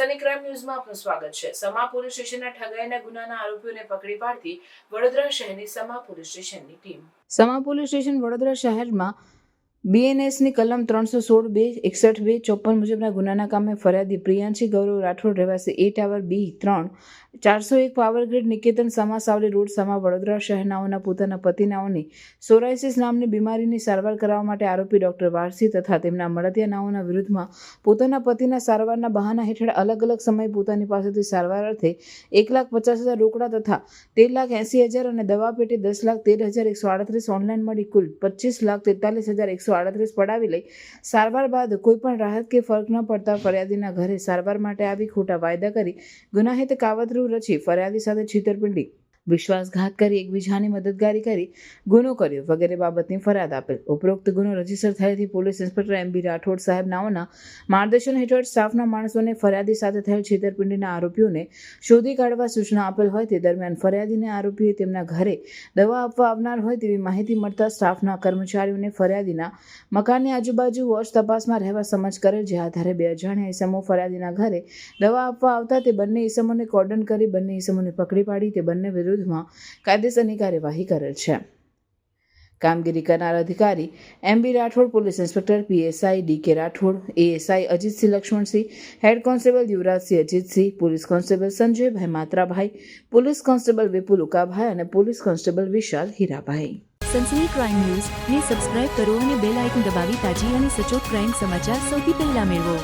Sunny crime ન્યૂઝમાં આપનું સ્વાગત છે. સમા પોલીસ સ્ટેશનના ઠગાઈના ગુનાના આરોપીઓને પકડી પાડતી વડોદરા શહેરની સમા પોલીસ સ્ટેશનની team. Sama police station Vadodara શહેરમાં બીએનએસની કલમ ત્રણસો સોળ બે, એકસઠ બે, ચોપન મુજબના ગુનાના કામે ફરિયાદી પ્રિયાંશી ગૌરવ રાઠોડ રહેવાસી એ ટાવર બી ત્રણ, ચારસો એક power grid Niketan Sama Savli road Sama Vadodara શહેરનાઓના પોતાના પતિનાઓની સોરાઇસિસ નામની બીમારીની સારવાર કરાવવા માટે આરોપી ડોક્ટર વારસી તથા તેમના મળતિયાનાઓના વિરુદ્ધમાં પોતાના પતિના સારવારના બહાના હેઠળ અલગ અલગ સમયે પોતાની પાસેથી સારવાર અર્થે એક લાખ પચાસ હજાર રોકડા તથા તેર લાખ એંસી હજાર અને દવા પેટે દસ લાખ તેર હજાર એકસો આડત્રીસ ઓનલાઈન મળી કુલ પચીસ લાખ તેતાલીસ હજાર એકસો આડત્રીસ પડાવી લઈ, સારવાર બાદ કોઈપણ રાહત કે ફરક ન પડતા ફરિયાદીના ઘરે સારવાર માટે આવી ખોટા વાયદા કરી, ગુનાહિત કાવતરું રચી ફરિયાદી સાથે છેતરપિંડી વિશ્વાસઘાત કરી, એકબીજાની મદદગારી કરી, ગુનો કર્યો. વગેરે બાબતની ફરિયાદ આપેલ. ઉપરોક્ત ગુનો register થયેથી police inspector M B Rathod સાહેબ નાઓના માર્ગદર્શન હેઠળ સ્ટાફના માણસોને ફરિયાદી સાથે થયેલ છેતરપિંડીના આરોપીઓને શોધી કાઢવા સૂચના આપેલ હોય તે દરમિયાન ફરિયાદીને આરોપીએ તેમના ઘરે દવા આપવા આવનાર હોય તેવી માહિતી મળતા સ્ટાફના કર્મચારીઓને ફરિયાદીના મકાનની આજુબાજુ વોચ તપાસમાં રહેવા સમજ કરેલ. જે આધારે બે અજાણ્યા ઇસમો ફરિયાદીના ઘરે દવા આપવા આવતા તે બંને ઇસમોને કોર્ડન કરી, બંને ઇસમોને પકડી પાડી, તે બંને વિરુદ્ધમાં કાયદેસરની કાર્યવાહી કરેલ છે. કામગીરી કરનાર અધિકારી M B Rathod, police inspector PSI D K Rathod ASI Ajitsinh Laxmansinh, head constable Yuvrajsinh Ajitsinh police constable Sanjaybhai Matrabhai, police constable Vipul Ukabhai અને police constable Vishal Hirabhai. Sansani crime news ને subscribe કરો અને bell icon દબાવી તાજી અને સચોટ crime સમાચાર સૌથી પહેલા મેળવો.